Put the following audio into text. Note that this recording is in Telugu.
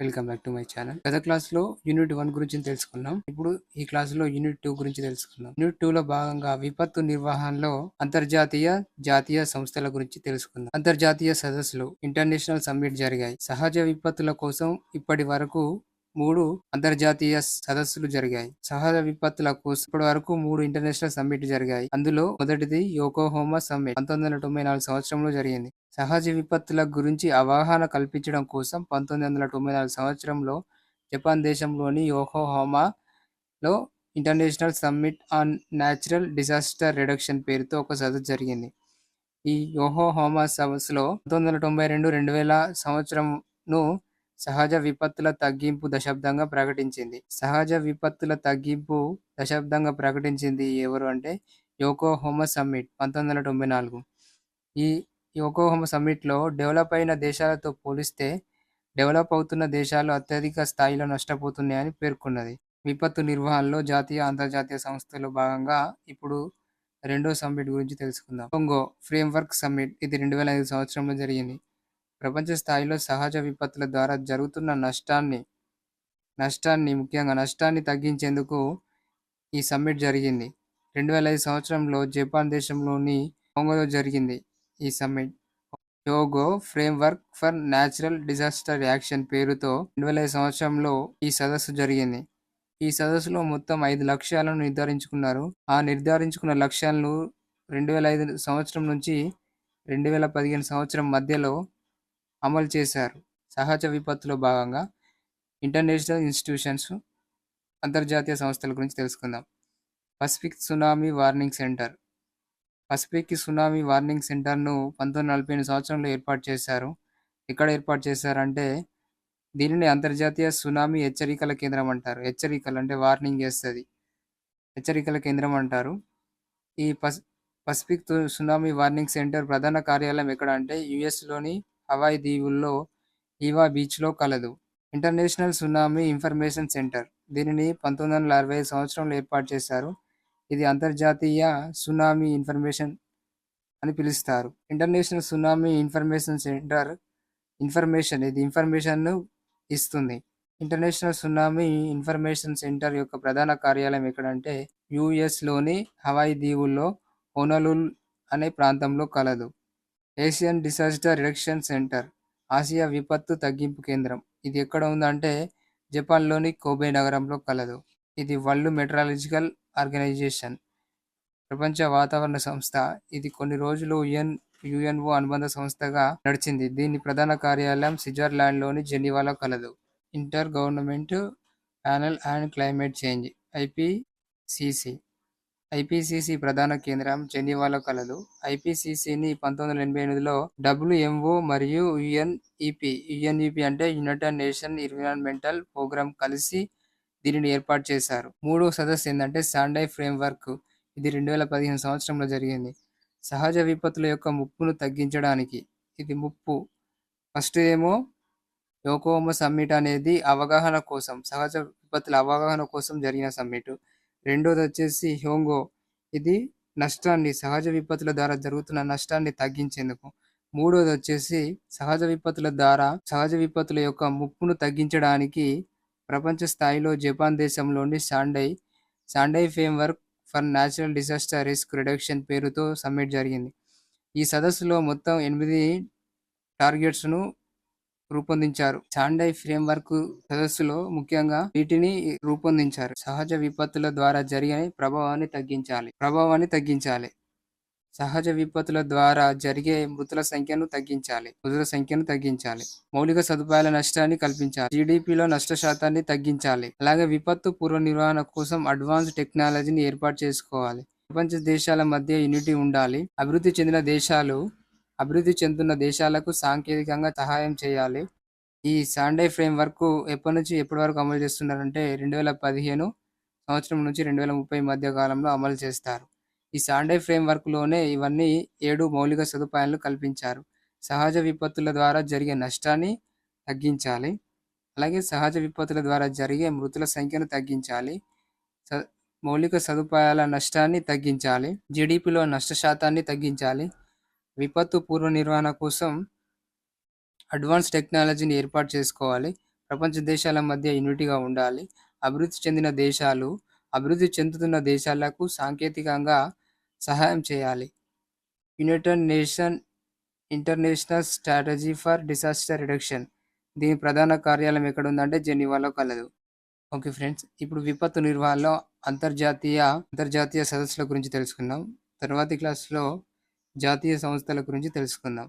Welcome back to my channel. గత క్లాస్లో యూనిట్ వన్ గురించి తెలుసుకున్నాం. ఇప్పుడు ఈ క్లాస్లో యూనిట్ టూ గురించి తెలుసుకుందాం. యూనిట్ టూ లో భాగంగా విపత్తు నిర్వహణలో అంతర్జాతీయ జాతీయ సంస్థల గురించి తెలుసుకుందాం. అంతర్జాతీయ సదస్సులు ఇంటర్నేషనల్ సమ్మిట్ జరిగాయి. సహజ విపత్తుల కోసం ఇప్పటి వరకు మూడు అంతర్జాతీయ సదస్సులు జరిగాయి. సహజ విపత్తుల కోసం ఇప్పటి వరకు మూడు ఇంటర్నేషనల్ సమ్మిట్ జరిగాయి. అందులో మొదటిది యోకోహోమా సమ్మిట్. పంతొమ్మిది వందల తొంభై నాలుగు సంవత్సరంలో జరిగింది. సహజ విపత్తుల గురించి అవగాహన కల్పించడం కోసం పంతొమ్మిది వందల తొంభై నాలుగు సంవత్సరంలో జపాన్ దేశంలోని యోకోహోమాలో international summit on natural disaster reduction పేరుతో ఒక సదస్సు జరిగింది. ఈ యోహోహోమా సదస్సులో పంతొమ్మిది వందల తొంభై రెండు రెండు వేల సంవత్సరంను సహజ విపత్తుల తగ్గింపు దశాబ్దంగా ప్రకటించింది. సహజ విపత్తుల తగ్గింపు దశాబ్దంగా ప్రకటించింది ఎవరు అంటే యోకోహోమా సమ్మిట్ పంతొమ్మిది వందల తొంభై నాలుగు. ఈ యోకోహోమా సమ్మిట్లో డెవలప్ అయిన దేశాలతో పోలిస్తే డెవలప్ అవుతున్న దేశాలు అత్యధిక స్థాయిలో నష్టపోతున్నాయని పేర్కొన్నది. విపత్తు నిర్వహణలో జాతీయ అంతర్జాతీయ సంస్థలో భాగంగా ఇప్పుడు రెండో సమ్మిట్ గురించి తెలుసుకుందాం. కొంగో ఫ్రేమ్వర్క్ సమ్మిట్ ఇది రెండు వేల ఐదు సంవత్సరంలో జరిగింది. ప్రపంచ స్థాయిలో సహజ విపత్తుల ద్వారా జరుగుతున్న నష్టాన్ని నష్టాన్ని ముఖ్యంగా నష్టాన్ని తగ్గించేందుకు ఈ సమ్మిట్ జరిగింది. రెండు వేల ఐదు సంవత్సరంలో జపాన్ దేశంలోని హోంగోలో జరిగింది ఈ summit. Hyogo framework for natural disaster action పేరుతో రెండు వేల ఐదు సంవత్సరంలో ఈ సదస్సు జరిగింది. ఈ సదస్సులో మొత్తం ఐదు లక్ష్యాలను నిర్ధారించుకున్నారు. ఆ నిర్ధారించుకున్న లక్ష్యాలను రెండు వేల ఐదు సంవత్సరం నుంచి రెండు వేల పదిహేను సంవత్సరం మధ్యలో అమలు చేశారు. సహజ విపత్తులో భాగంగా ఇంటర్నేషనల్ ఇన్స్టిట్యూషన్స్ అంతర్జాతీయ సంస్థల గురించి తెలుసుకుందాం. Pacific tsunami warning centre. Pacific tsunami warning సెంటర్ను పంతొమ్మిది నలభై ఎనిమిది సంవత్సరంలో ఏర్పాటు చేశారు. ఎక్కడ ఏర్పాటు చేశారంటే దీనిని అంతర్జాతీయ సునామీ హెచ్చరికల కేంద్రం అంటారు. హెచ్చరికలు అంటే వార్నింగ్ చేస్తుంది. హెచ్చరికల కేంద్రం అంటారు. ఈ పస్ పసిఫిక్ సునామీ వార్నింగ్ సెంటర్ ప్రధాన కార్యాలయం ఎక్కడ అంటే యుఎస్లోని హవాయ్ దీవుల్లో ఈవా బీచ్లో కలదు. ఇంటర్నేషనల్ సునామీ ఇన్ఫర్మేషన్ సెంటర్ దీనిని పంతొమ్మిది వందల అరవై సంవత్సరంలో ఏర్పాటు చేశారు. ఇది అంతర్జాతీయ సునామీ ఇన్ఫర్మేషన్ అని పిలుస్తారు. International tsunami information centre information ఇది ఇన్ఫర్మేషన్ ఇస్తుంది. ఇంటర్నేషనల్ సునామీ ఇన్ఫర్మేషన్ సెంటర్ యొక్క ప్రధాన కార్యాలయం ఎక్కడంటే యుఎస్లోని హవాయి దీవుల్లో హోనలుల్ అనే ప్రాంతంలో కలదు. Asian disaster reduction centre Asia విపత్తు తగ్గింపు కేంద్రం. ఇది ఎక్కడ ఉందంటే జపాన్లోని కోబే నగరంలో కలదు. ఇది వరల్డ్ మెట్రాలజికల్ ఆర్గనైజేషన్ ప్రపంచ వాతావరణ సంస్థ. ఇది కొన్ని రోజులు యుఎన్ యుఎన్ఓ అనుబంధ సంస్థగా నడిచింది. దీని ప్రధాన కార్యాలయం స్విట్జర్లాండ్లోని జెనీవాలో కలదు. Inter government panel and climate change IPCC IPCC ప్రధాన కేంద్రం జెనీవాలో కలదు ఐపీసీసీని పంతొమ్మిది వందల ఎనభై ఎనిమిదిలో డబ్ల్యూఎంఓ మరియు యుఎన్ఈపి. యుఎన్ఈపి అంటే యునైటెడ్ నేషన్ ఎన్విరాన్మెంటల్ ప్రోగ్రామ్ కలిసి దీనిని ఏర్పాటు చేశారు. మూడో సదస్సు ఏంటంటే సాండై ఫ్రేమ్వర్క్. ఇది రెండు వేల పదిహేను సంవత్సరంలో జరిగింది. సహజ విపత్తుల యొక్క ముప్పును తగ్గించడానికి. ఇది ముప్పు. ఫస్ట్ ఏమో యోకోమ సమ్మిట్ అనేది అవగాహన కోసం సహజ విపత్తుల అవగాహన కోసం జరిగిన సమ్మిట్. రెండోది వచ్చేసి హ్యోంగో. ఇది నష్టాన్ని సహజ విపత్తుల ద్వారా జరుగుతున్న నష్టాన్ని తగ్గించేందుకు. మూడోది వచ్చేసి సహజ విపత్తుల ద్వారా సహజ విపత్తుల యొక్క ముప్పును తగ్గించడానికి ప్రపంచ స్థాయిలో జపాన్ దేశంలోని Sendai Sendai framework for natural disaster risk reduction పేరుతో సమ్మిట్ జరిగింది. ఈ సదస్సులో మొత్తం ఎనిమిది టార్గెట్స్ను రూపొందించారు. సాండై ఫ్రేమ్వర్క్ సదస్సులో ముఖ్యంగా వీటిని రూపొందించారు. సహజ విపత్తుల ద్వారా జరిగే ప్రభావాన్ని తగ్గించాలి. ప్రభావాన్ని తగ్గించాలి. సహజ విపత్తుల ద్వారా జరిగే మృతుల సంఖ్యను తగ్గించాలి. మృతుల సంఖ్యను తగ్గించాలి. మౌలిక సదుపాయాల నష్టాన్ని కల్పించాలి. జీడిపిలో నష్ట శాతాన్ని తగ్గించాలి. అలాగే విపత్తు పూర్వ నిర్వహణ కోసం అడ్వాన్స్ టెక్నాలజీని ఏర్పాటు చేసుకోవాలి. ప్రపంచ దేశాల మధ్య యూనిటీ ఉండాలి. అభివృద్ధి చెందిన దేశాలు అభివృద్ధి చెందుతున్న దేశాలకు సాంకేతికంగా సహాయం చేయాలి. ఈ సాండై ఫ్రేమ్ వర్క్ ఎప్పటి నుంచి ఎప్పటి వరకు అమలు చేస్తున్నారంటే రెండు వేల పదిహేను సంవత్సరం నుంచి రెండు వేల ముప్పై మధ్య కాలంలో అమలు చేస్తారు. ఈ సాండే ఫ్రేమ్ వర్క్లోనే ఇవన్నీ ఏడు మౌలిక సదుపాయాలు కల్పించారు. సహజ విపత్తుల ద్వారా జరిగే నష్టాన్ని తగ్గించాలి. అలాగే సహజ విపత్తుల ద్వారా జరిగే మృతుల సంఖ్యను తగ్గించాలి. స- మౌలిక సదుపాయాల నష్టాన్ని తగ్గించాలి. జీడిపిలో నష్ట శాతాన్ని తగ్గించాలి. విపత్తు పూర్వ నిర్వహణ కోసం అడ్వాన్స్ టెక్నాలజీని ఏర్పాటు చేసుకోవాలి. ప్రపంచ దేశాల మధ్య యూనిటీగా ఉండాలి. అభివృద్ధి చెందిన దేశాలు అభివృద్ధి చెందుతున్న దేశాలకు సాంకేతికంగా సహాయం చేయాలి. United nation international strategy for disaster reduction. దీని ప్రధాన కార్యాలయం ఎక్కడ ఉందంటే జెనీవాలో కలదు. ఓకే ఫ్రెండ్స్ ఇప్పుడు విపత్తు నిర్వహణలో అంతర్జాతీయ అంతర్జాతీయ సదస్సుల గురించి తెలుసుకుందాం. తర్వాతి క్లాస్లో జాతీయ సంస్థల గురించి తెలుసుకుందాం.